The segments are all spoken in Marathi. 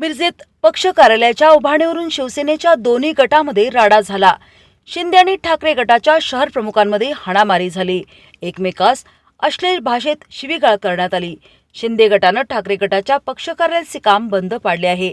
मिरजेत पक्ष कार्यालयाच्या उभारणीवरून शिवसेनेच्या दोन्ही गटामध्ये राडा झाला. शिंदे आणि ठाकरे गटाच्या शहर प्रमुखांमध्ये हाणामारी झाली. एकमेकास अश्लील भाषेत शिवीगाळ करण्यात आली. शिंदे गटानं ठाकरे गटाच्या पक्ष कार्यालयाचे काम बंद पाडले आहे.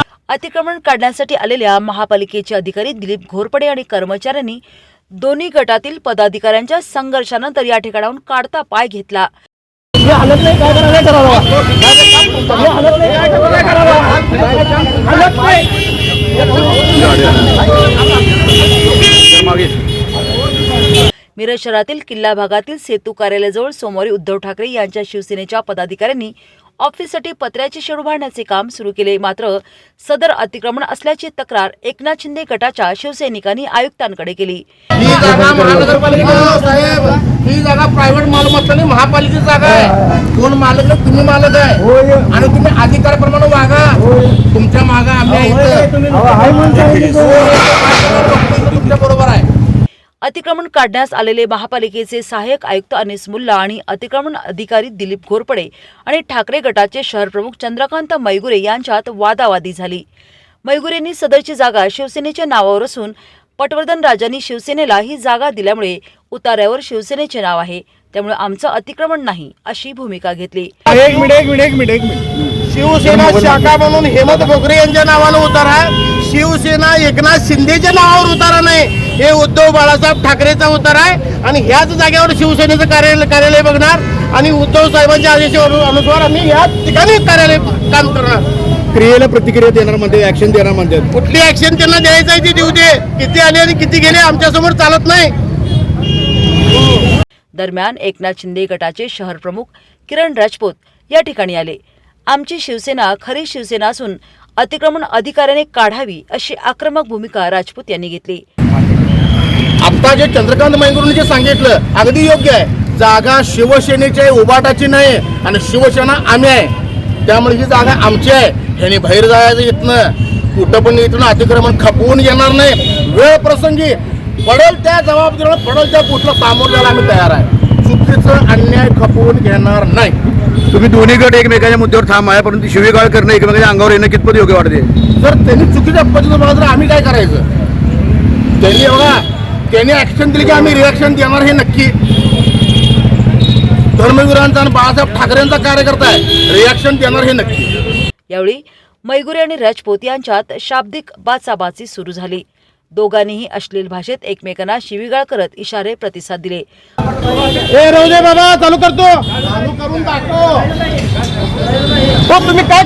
अतिक्रमण काढण्यासाठी आलेल्या महापालिकेचे अधिकारी दिलीप घोरपडे आणि कर्मचाऱ्यांनी दोन्ही गटातील पदाधिकाऱ्यांच्या संघर्षानंतर या ठिकाणाहून काढता पाय घेतला. मिरज शहरातील किल्ला भागातील सेतू कार्यालयाजवळ सोमवारी उद्धव ठाकरे यांच्या शिवसेनेच्या पदाधिकाऱ्यांनी ऑफिससाठी पत्र्याचे शेड उभारण्याचे काम सुरू केले. मात्र सदर अतिक्रमण असल्याची तक्रार एकनाथ शिंदे गटाच्या शिवसैनिकांनी आयुक्तांकडे केली. ही जागा महानगरपालिकेची साहेब. ही जागा प्रायव्हेट मालमत्ता नाही महापालिकेची जागा आहे. कोण मालक तुम्ही मालक आहे. आणि तुम्ही अधिकाराप्रमाणे वागा. तुमच्या मागा आम्ही आहे तुमच्या बरोबर अतिक्रमण काढण्यास आलेले महापालिकेचे सहाय्यक आयुक्त अनिस मुल्ला आणि अतिक्रमण अधिकारी दिलीप घोरपडे आणि ठाकरे गटाचे शहर प्रमुख चंद्रकांत मैगुरे यांच्यात वादावादी झाली. मैगुरेंनी सदरची जागा शिवसेनेच्या नावावर असून पटवर्धन राजांनी शिवसेनेला ही जागा दिल्यामुळे उतार्यावर शिवसेनेचे नाव आहे. त्यामुळे आमचं अतिक्रमण नाही अशी भूमिका घेतली. एक मिनिट एक मिनिट एक मिनिट. एक मिनिट शिवसेना शाखा म्हणून हेमंत गोखरे यांच्या नावानं उतारा. आहे शिवसेना एकनाथ शिंदेच्या नावावर उतारा नाही. हे उद्धव बाळासाहेब ठाकरेचा उतारा आहे. आणि ह्याच जागेवर शिवसेनेचं कार्यालय कार्यालय बघणार. आणि उद्धव साहेबांच्या आदेशावर अनुसार आम्ही याच ठिकाणी कार्यालय काम करणार. क्रियेला प्रतिक्रिया देणार म्हणते ऍक्शन देणार म्हणतात कुठली ऍक्शन त्यांना द्यायचं आहे ती देऊ दे. किती आले आणि किती गेले आमच्यासमोर चालत नाही. दरम्यान एकनाथ शिंदे गटाचे शहर प्रमुख किरण राजपूत या ठिकाणी आले. आमची शिवसेना खरी शिवसेना असून अतिक्रमण अधिकाऱ्याने काढावी अशी आक्रमक भूमिका राजपूत यांनी घेतली. आता जे चंद्रकांत मैगुरूंनी जे सांगितलं अगदी योग्य आहे. जागा शिवसेनेची आहे उबाटाची नाही आणि शिवसेना आम्ही आहे. त्यामुळे ही जागा आमची आहे. ह्याने बाहेर जायचं इथनं कुठं पण इथून अतिक्रमण खपवून येणार नाही. वेळ प्रसंगी पडेल त्या जबाबदारीला पडेल त्या कुठलं सामोर जायला आम्ही तयार आहे. चुकीचं अन्याय खपवून घेणार नाही. तुम्ही दोन्ही गट एकमेकाच्या मुद्द्यावर ठाम आहे परंतु शिवीगाळ करणं एकमेकाच्या अंगावर येणं कितपत योग्य वाटते? जर त्यांनी चुकीच्या पद्धतीनं बघा तर आम्ही काय करायचं? त्यांनी बघा त्यांनी ऍक्शन दिली की आम्ही रिॲक्शन देणार हे नक्की. धर्मवीरांचा आणि बाळासाहेब ठाकरेंचा कार्यकर्ता आहे. रिॲक्शन देणार हे नक्की. यावेळी मैगुरे आणि राजपूत यांच्यात शाब्दिक बाचाबाची सुरू झाली. दोघांनीही अश्लील भाषेत एकमेकांना शिवीगाळ करत इशारे प्रतिसाद दिले. बाबा चालू करतो. चालू करून दाखव हो तुम्ही काय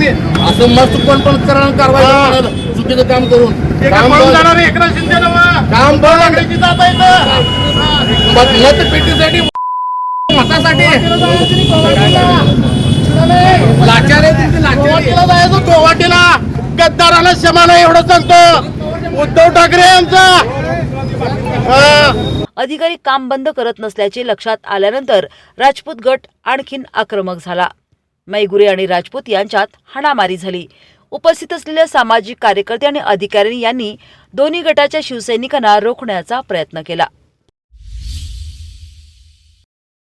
हे असं मस्त कोण पण करा कारवाई करायला, चुकीचं काम करून काम बंद. पेटीसाठी मतासाठी लाचार गोवाटीला जायचं गोवाटीला गद्दाराला क्षमा नाही एवढं सांगतो. उद्धव ठाकरे यांचा. अधिकारी काम बंद करत नसल्याचे लक्षात आल्यानंतर राजपूत गट आणखीन आक्रमक झाला. मैगुरे आणि राजपूत यांच्यात हाणामारी झाली. उपस्थित असलेल्या सामाजिक कार्यकर्ते आणि अधिकारी यांनी दोन्ही गटाच्या शिवसैनिकांना रोखण्याचा प्रयत्न केला.